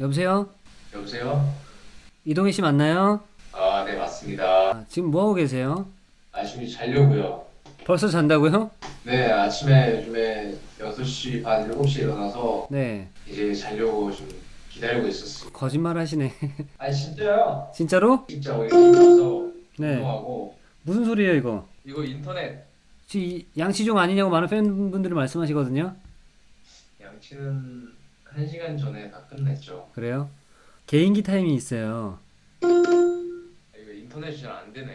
여보세요? 여보세요? 이동희 씨 맞나요? 아, 네, 맞습니다. 아, 지금 뭐 하고 계세요? 아침에 자려고요. 벌써 잔다고요? 네, 아침에 요즘에 6시 반, 7시에 일어나서 네. 이제 자려고 좀 기다리고 있었어요. 거짓말 하시네. 아니, 진짜요? 진짜로? 진짜 오늘 일어나서 네. 운동하고 무슨 소리예요, 이거? 이거 인터넷 양치종 아니냐고 많은 팬분들이 말씀하시거든요. 양치는 1시간 전에 다 끝냈죠. 그래요? 개인기 타임이 있어요. 이거 인터넷이 잘 안 되네.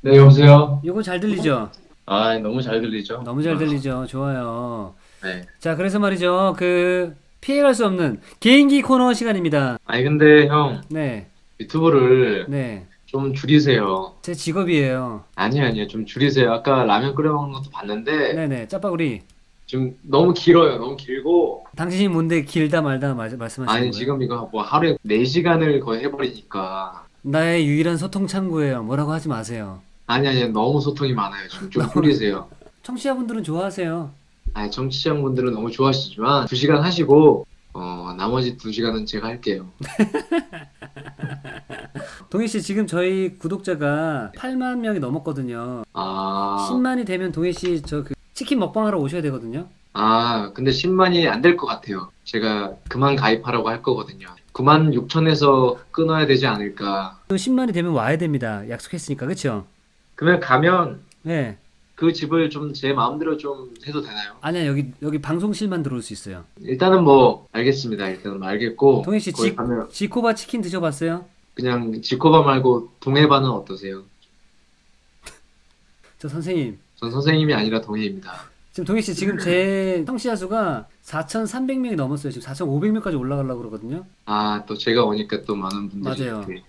네, 여보세요? 이거 잘 들리죠? 아, 너무 잘 들리죠? 너무 잘 들리죠? 좋아요. 네. 자, 그래서 말이죠. 그 피해갈 수 없는 개인기 코너 시간입니다. 아니 근데 형 네. 유튜브를 네. 좀 줄이세요. 제 직업이에요. 아니 아니요 좀 줄이세요. 아까 라면 끓여 먹는 것도 봤는데 네네. 짜파구리. 좀 너무 길어요. 너무 길고 당신이 뭔데 길다 말다 말, 말씀하시는 아니 거예요? 지금 이거 뭐 하루에 4시간을 거의 해버리니까 나의 유일한 소통 창구예요. 뭐라고 하지 마세요. 아니 아니 너무 소통이 많아요. 좀, 좀 줄이세요. 청취자분들은 좋아하세요. 아니 청취자분들은 너무 좋아하시지만 2시간 하시고 어 나머지 2시간은 제가 할게요. 동희 씨 지금 저희 구독자가 8만 명이 넘었거든요. 아, 10만이 되면 동희 씨 저 그 치킨 먹방하러 오셔야 되거든요. 아 근데 10만이 안 될 것 같아요. 제가 그만 가입하라고 할 거거든요. 9만 6천에서 끊어야 되지 않을까. 또 10만이 되면 와야 됩니다. 약속했으니까 그렇죠? 그러면 가면 네. 그 집을 좀 제 마음대로 좀 해도 되나요? 아니야 여기 여기 방송실만 들어올 수 있어요. 일단은 뭐 알겠습니다. 일단은 알겠고 동희 씨 거기 지, 가면 지코바 치킨 드셔봤어요? 그냥 지코바 말고 동해바는 어떠세요? 저 선생님 전 선생님이 아니라 동해입니다. 지금 동희 씨 지금 제 청취자 수가 4,300명이 넘었어요. 지금 4,500명까지 올라가려고 그러거든요. 아 또 제가 오니까 또 많은 분들이 맞아요. 이렇게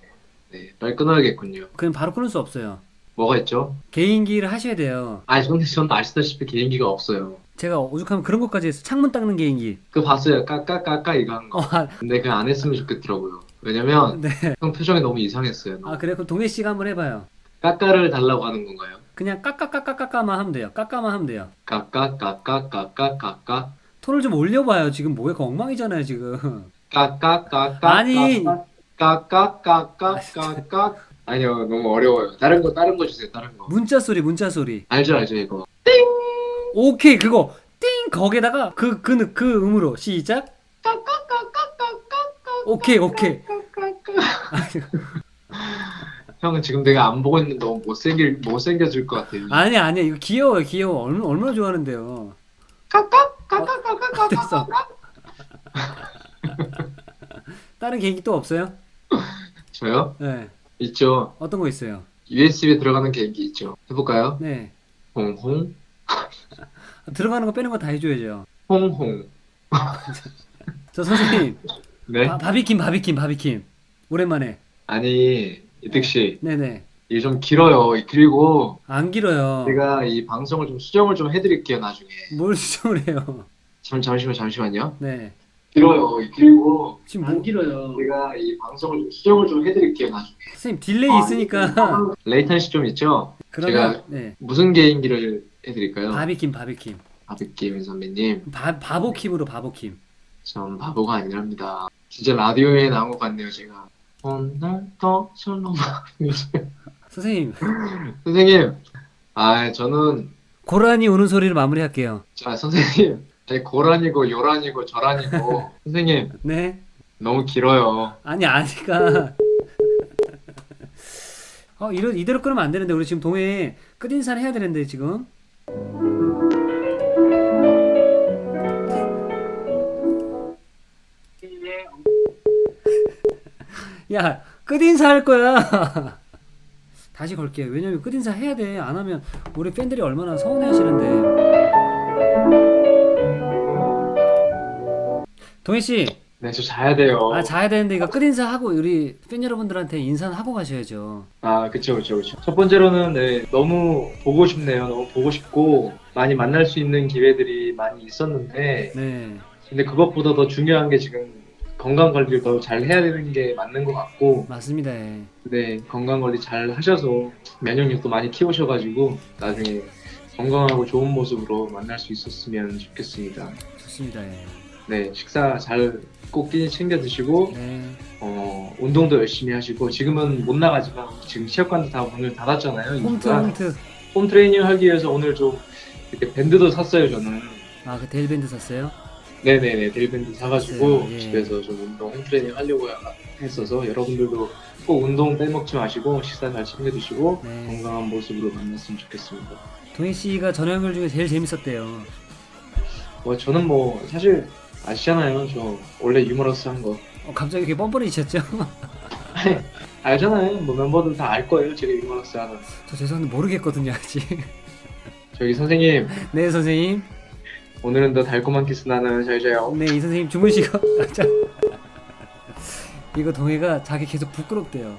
네 빨리 끊어야겠군요. 그냥 바로 끊을 수 없어요. 뭐가 있죠? 개인기를 하셔야 돼요. 아니 근데 전 아시다시피 개인기가 없어요. 제가 오죽하면 그런 것까지 했어. 창문 닦는 개인기. 그 봤어요. 까까까까 이거 한 거. 어, 아, 근데 그거 안 했으면 좋겠더라고요. 왜냐면 네. 형 표정이 너무 이상했어요. 아 그래 그럼 동해 씨가 한번 해봐요. 까까를 달라고 하는 건가요? 그냥 까까까까까까만 하면 돼요. 까까만 하면 돼요. 까까까까까까까 톤을 좀 올려봐요. 지금 그 엉망이잖아요 지금. 까까까까 아니. 까까까까까까 아니요 너무 어려워요 다른 거 다른 거 주세요 다른 거 문자 소리 문자 소리. 알죠 알죠 이거 오케이 그거 띵 거기다가 그 그 그 음으로 시작. 오케이 오케이. 형은 지금 내가 안 보고 있는데 너무 못생길 못생겨질 것 같아요 아니 아니 이거 귀여워요 귀여워. 얼마나 얼마나 좋아하는데요. 됐어. 다른 개인기 또 없어요? 저요 네. 있죠 어떤 거 있어요? USB에 들어가는 개인기 있죠 해볼까요 네. 홍홍 들어가는 거 빼는 거 다 해줘야죠. 홍홍 저 선생님 네 바, 바비킴 바비킴 바비킴 오랜만에. 아니 이득 씨 네네. 이게 좀 길어요 그리고 안 길어요. 제가 이 방송을 좀 수정을 좀 해드릴게요 나중에 뭘 수정을 해요? 잠 잠시만 잠시만요 네. 길어요 그리고 지금 뭐 길어요. 제가 이 방송을 좀 수정을 좀 해드릴게요 나중에. 선생님 딜레이 있으니까 레이턴시 좀 있죠? 그러면 제가- 네. 무슨 개인기를 해드릴까요? 바비킴 바비킴. 바비게임 선배님, 바 바보킴으로 바보킴. 전 바보가 아니랍니다. 진짜 라디오에 나온 것 같네요 제가. 오늘도 술로 마시죠. 선생님 선생님, 아 저는 고라니 우는 소리를 마무리할게요. 자 선생님, 제 고란이고 요란이고 저란이고 선생님 네. 너무 길어요. 아니 아니가. 어 이러 이대로 끊으면 안 되는데 우리 지금 동해 끝 인사를 해야 되는데 지금. 야 끝인사 할 거야. 다시 걸게요. 왜냐면 끝인사 해야 돼. 안 하면 우리 팬들이 얼마나 서운해 하시는데. 동해 씨. 네, 저 자야 돼요. 아 자야 되는데 이거 끝 인사 하고 우리 팬 여러분들한테 인사는 하고 가셔야죠. 아, 그쵸, 그쵸, 그쵸. 첫 번째로는 네, 너무 보고 싶네요. 너무 보고 싶고, 많이 만날 수 있는 기회들이 많이 있었는데, 네. 근데 그것보다 더 중요한 게 지금 건강 관리를 더 잘 해야 되는 게 맞는 것 같고 맞습니다. 예. 네 건강 관리 잘 하셔서 면역력도 많이 키우셔가지고 나중에 건강하고 좋은 모습으로 만날 수 있었으면 좋겠습니다. 좋습니다. 예. 네 식사 잘 꼭 챙겨 드시고 네. 어, 운동도 열심히 하시고 지금은 못 나가지만 지금 체육관도 다 문을 닫았잖아요. 홈트. 홈트. 홈 트레이닝 하기 위해서 오늘 좀 이렇게 밴드도 샀어요 저는. 아그 데일밴드 샀어요? 네네네 데일밴드 사가지고 예. 집에서 좀 운동 홈 트레이닝 하려고 했어서 여러분들도 꼭 운동 빼먹지 마시고 식사 잘 챙겨 드시고 네. 건강한 모습으로 만났으면 좋겠습니다. 동희 씨가 전화연결 중에 제일 재밌었대요. 뭐 저는 뭐 사실 아시잖아요 저 원래 유머러스한 거 어, 갑자기 이렇게 뻔뻔해지셨죠? 알잖아요 뭐 멤버들 다 알 거예요 제가 유머러스하는 저 죄송한데 모르겠거든요 아직. 저기 선생님 네 선생님. 오늘은 더 달콤한 키스 나는 잘 자요. 네 이 선생님 주무시고. 자. 이거 동해가 자기 계속 부끄럽대요.